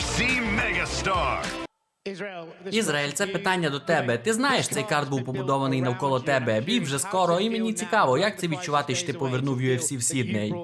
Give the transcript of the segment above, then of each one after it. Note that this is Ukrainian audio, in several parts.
UFC megastar. Ізраїль, це питання до тебе. Ти знаєш, цей карт був побудований навколо тебе. Бій вже скоро, і мені цікаво, як це відчувати, що ти повернув UFC в Сідней.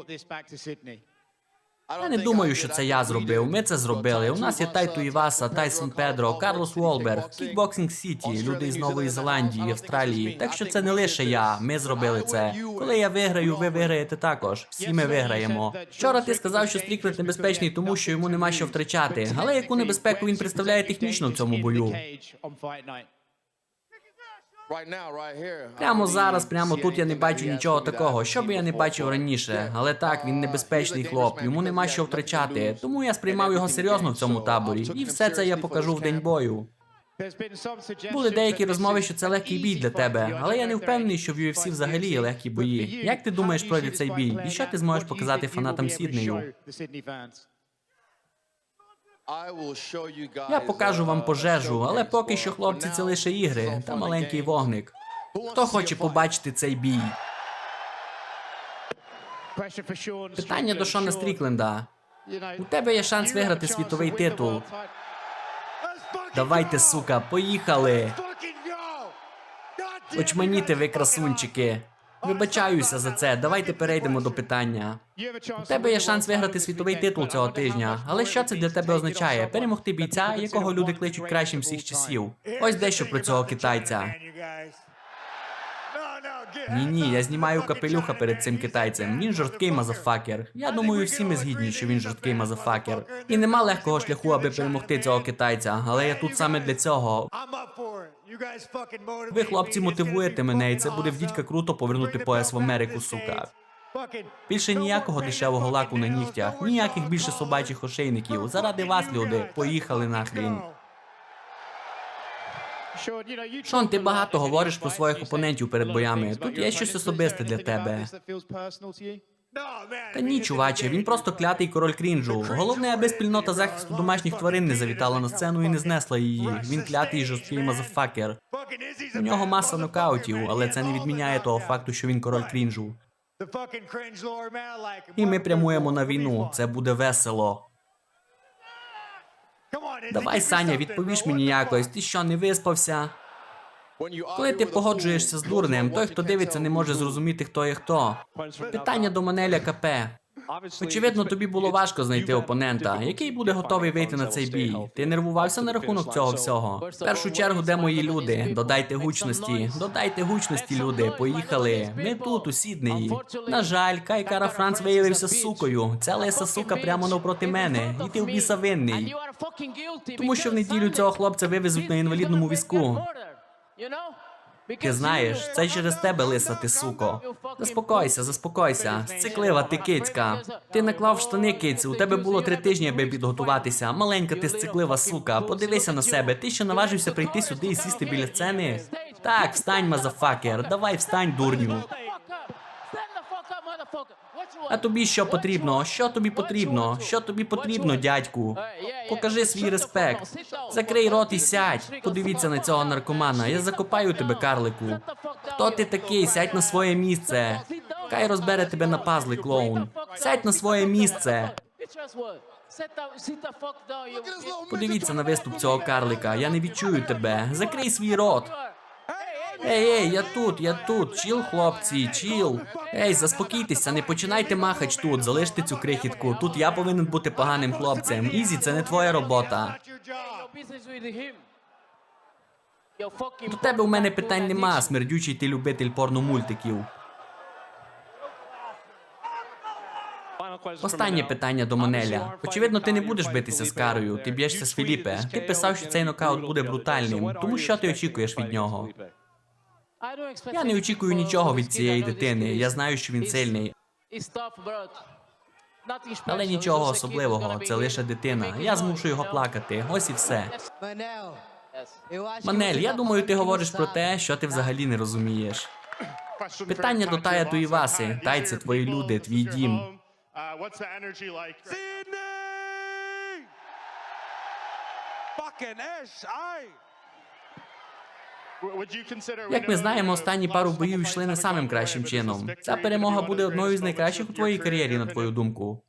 Я не думаю, що це я зробив. Ми це зробили. У нас є Тайту Іваса, Тайсон Педро, Карлос Волберг, Кікбоксинг Сіті, люди з Нової Зеландії, Австралії. Так що це не лише я. Ми зробили це. Коли я виграю, ви виграєте також. Всі ми виграємо. Вчора ти сказав, що Стрікленд небезпечний, тому що йому нема що втрачати. Але яку небезпеку він представляє технічно в цьому бою? Прямо зараз, прямо тут я не бачу нічого такого, що би я не бачив раніше. Але так, він небезпечний хлоп, йому нема що втрачати. Тому я сприймав його серйозно в цьому таборі. І все це я покажу в день бою. Були деякі розмови, що це легкий бій для тебе, але я не впевнений, що в UFC взагалі є легкі бої. Як ти думаєш пройде цей бій? І що ти зможеш показати фанатам Сіднею? Я покажу вам пожежу, але поки що, хлопці, це лише ігри та маленький вогник. Хто хоче побачити цей бій? Питання до Шона Стрікленда. У тебе є шанс виграти світовий титул. Давайте, сука, поїхали! Очманіти ви, красунчики. Вибачаюся за це. Давайте перейдемо до питання. У тебе є шанс виграти світовий титул цього тижня. Але що це для тебе означає? Перемогти бійця, якого люди кличуть кращим всіх часів. Ось дещо про цього китайця. Ні, ні, я знімаю капелюха перед цим китайцем. Він жорсткий мазафакер. Я думаю, всі ми згідні, що він жорсткий мазафакер. І нема легкого шляху, аби перемогти цього китайця. Але я тут саме для цього. Ви, хлопці, мотивуєте мене, і це буде в дідька круто повернути пояс в Америку, сука. Більше ніякого дешевого лаку на нігтях, ніяких більше собачих ошейників. Заради вас, люди, поїхали нахрін. Шон, ти багато говориш про своїх опонентів перед боями. Тут є щось особисте для тебе. Та ні, чуваче, він просто клятий король крінжу. Головне, аби спільнота захисту домашніх тварин не завітала на сцену і не знесла її. Він клятий жорсткий мазафакер. У нього маса нокаутів, але це не відміняє того факту, що він король крінжу. І ми прямуємо на війну. Це буде весело. Давай, Саня, відповіш мені якось. Ти що, не виспався? Коли ти погоджуєшся з дурнем, той, хто дивиться, не може зрозуміти, хто є хто. Питання до Манеля КП. Очевидно, тобі було важко знайти опонента, який буде готовий вийти на цей бій. Ти нервувався на рахунок цього всього. В першу чергу, де мої люди? Додайте гучності, додайте гучності, люди. Поїхали. Ми тут, у Сіднеї. На жаль, Кай Кара Франц виявився сукою. Ця лиса сука прямо навпроти мене. І ти в біса винний. Тому що в неділю цього хлопця вивезуть на інвалідному візку. Ти знаєш, це через тебе, лиса, ти суко. Заспокойся, заспокойся. Сциклива ти кицька. Ти наклав штани киці, у тебе було три тижні, аби підготуватися. Маленька ти сциклива сука. Подивися на себе. Ти ще наважився прийти сюди і сісти біля сцени? Так, встань, мазафакер. Давай встань, дурню. А тобі що потрібно? Що тобі потрібно? Що тобі потрібно, дядьку? Покажи свій респект. Закрий рот і сядь. Подивіться на цього наркомана. Я закопаю тебе, карлику. Хто ти такий? Сядь на своє місце. Хай розбере тебе на пазли, клоун. Сядь на своє місце. Подивіться на виступ цього карлика. Я не відчую тебе. Закрий свій рот. Ей, ей, я тут, я тут. Чіл, хлопці, чіл. Ей, заспокійтеся, не починайте махач тут, залиште цю крихітку. Тут я повинен бути поганим хлопцем. Ізі, це не твоя робота. До тебе у мене питань нема, смердючий ти любитель порномультиків. Останнє питання до Монеля. Очевидно, ти не будеш битися з карою, ти б'єшся з Філіпе. Ти писав, що цей нокаут буде брутальним. Тому що ти очікуєш від нього? Я не очікую нічого від цієї дитини. Я знаю, що він сильний, але нічого особливого. Це лише дитина. Я змушу його плакати. Ось і все. Манель, я думаю, ти говориш про те, що ти взагалі не розумієш. Питання до Тая Туїваси. Тай, це твої люди, твій дім. Як ми знаємо, останні пару боїв йшли не самим кращим чином. Ця перемога буде одною з найкращих у твоїй кар'єрі, на твою думку.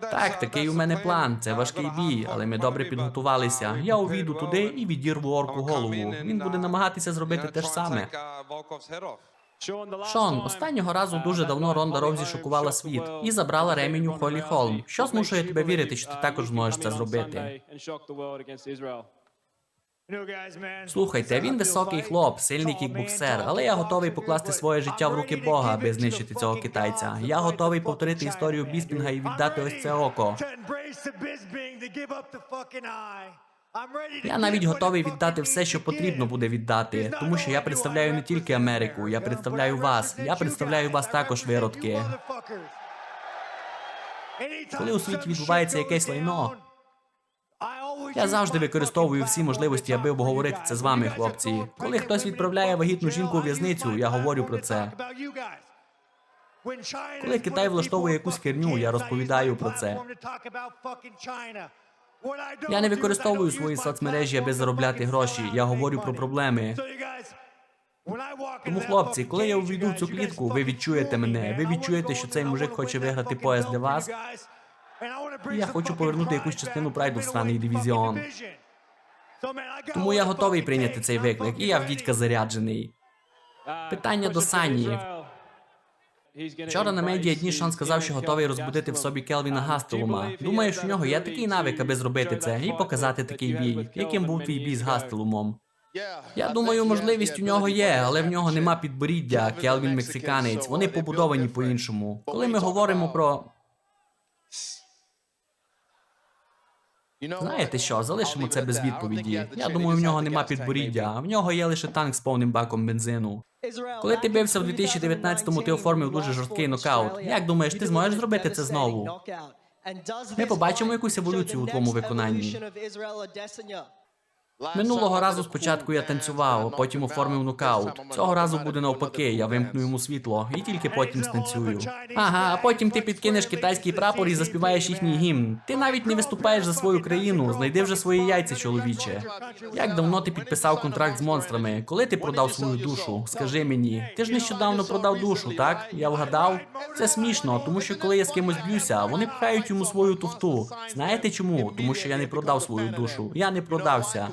Так, такий у мене план. Це важкий бій, але ми добре підготувалися. Я увійду туди і відірву орку голову. Він буде намагатися зробити те ж саме. Шон, останнього разу дуже давно Ронда Ровзі шокувала світ і забрала ремінь у Холі Холм. Що змушує тебе вірити, що ти також зможеш це зробити? Слухайте, він високий хлоп, сильний кікбоксер, але я готовий покласти своє життя в руки Бога, аби знищити цього китайця. Я готовий повторити історію Біспінга і віддати ось це око. Я навіть готовий віддати все, що потрібно буде віддати, тому що я представляю не тільки Америку, я представляю вас. Я представляю вас також, виродки. Коли у світі відбувається якесь лайно, Я завжди використовую всі можливості, аби обговорити це з вами, хлопці. Коли хтось відправляє вагітну жінку у в'язницю, я говорю про це. Коли Китай влаштовує якусь херню, я розповідаю про це. Я не використовую свої соцмережі, аби заробляти гроші. Я говорю про проблеми. Тому, хлопці, коли я увійду в цю клітку, ви відчуєте мене. Ви відчуєте, що цей мужик хоче виграти пояс для вас. І я хочу повернути якусь частину прайду в сраний дивізіон. Тому я готовий прийняти цей виклик, і я в дідька заряджений. Питання до Сані. Вчора на медіа дні Шон сказав, що готовий розбудити в собі Келвіна Гастелума. Думаєш, у нього є такий навик, аби зробити це і показати такий бій. Яким був твій бій з Гастелумом? Я думаю, можливість у нього є, але в нього нема підборіддя. Келвін мексиканець. Вони побудовані по-іншому. Коли ми говоримо про знаєте що, залишимо це без відповіді. Я думаю, в нього нема підборіддя. а В нього є лише танк з повним баком бензину. Коли ти бився в 2019-му, ти оформив дуже жорсткий нокаут. Як думаєш, ти зможеш зробити це знову? Ми побачимо якусь еволюцію у твоєму виконанні. Минулого разу спочатку я танцював, потім оформив нокаут. Цього разу буде навпаки, я вимкну йому світло і тільки потім станцюю. Ага, а потім ти підкинеш китайський прапор і заспіваєш їхній гімн. Ти навіть не виступаєш за свою країну, знайди вже свої яйця, чоловіче. Як давно ти підписав контракт з монстрами? Коли ти продав свою душу? Скажи мені, ти ж нещодавно продав душу, так? Я вгадав? Це смішно, тому що коли я з кимось б'юся, вони пхають йому свою туфту. Знаєте чому? Тому що я не продав свою душу. Я не продався.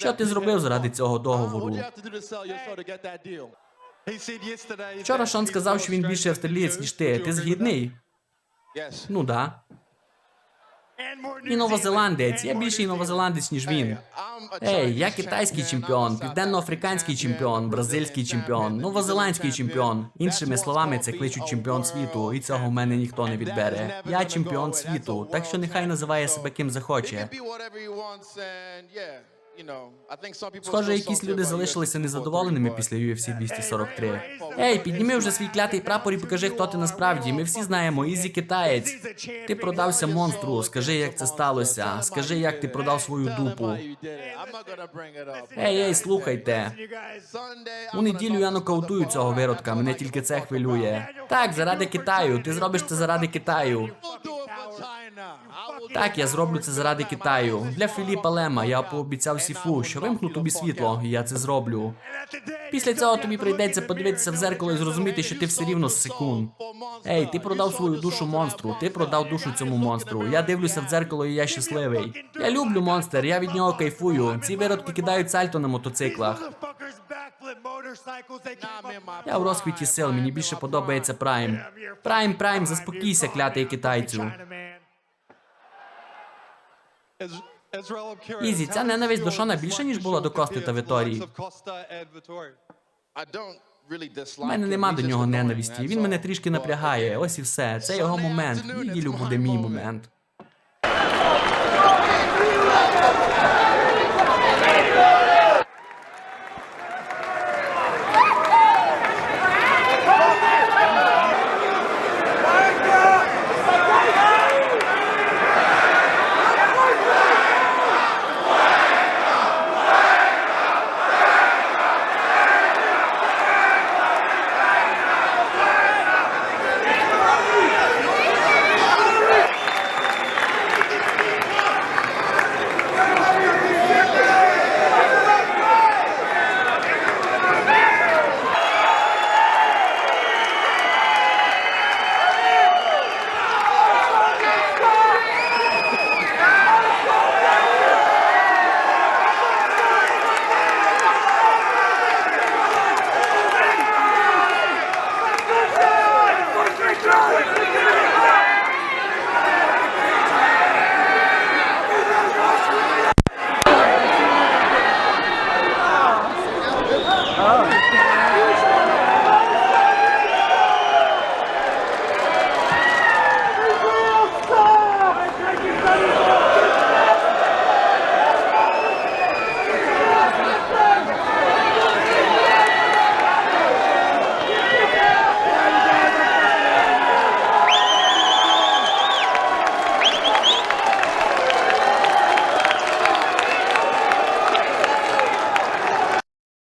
Що ти зробив заради цього договору? Вчора Шон сказав, що він більше австралієць, ніж ти. Ти згідний? Ну да. І новозеландець. Я більший новозеландець, ніж він. Ей, я китайський чемпіон, південноафриканський чемпіон, бразильський чемпіон, новозеландський чемпіон. Іншими словами, це кличуть чемпіон світу, і цього в мене ніхто не відбере. Я чемпіон світу, так що нехай називає себе ким захоче. Схоже, якісь люди залишилися незадоволеними після UFC 243. Ей, підніми вже свій клятий прапор і покажи, хто ти насправді. Ми всі знаємо, Ізі китаєць. Ти продався монстру. Скажи, як це сталося. Скажи, як ти продав свою дупу. Ей, ей, слухайте. У неділю я нокаутую цього виродка. Мене тільки це хвилює. Так, заради Китаю. Ти зробиш це заради Китаю. Так, я зроблю це заради Китаю. Для Філіпа Лема я пообіцяв Сіфу, що вимкну тобі світло, і я це зроблю. Після цього тобі прийдеться подивитися в зеркало і зрозуміти, що ти все рівно секунд. Ей, ти продав свою душу монстру, ти продав душу цьому монстру. Я дивлюся в дзеркало і я щасливий. Я люблю монстр, я від нього кайфую. Ці виродки кидають сальто на мотоциклах. Я в розквіті сил, мені більше подобається Прайм. Прайм, Прайм, заспокійся, клятий китайцю. Ізі, ця ненависть до Шона більше, ніж була до Кости та Віторії. У мене нема до нього ненависті. Він мене трішки напрягає. Ось і все. Це його момент. Неділю буде мій момент.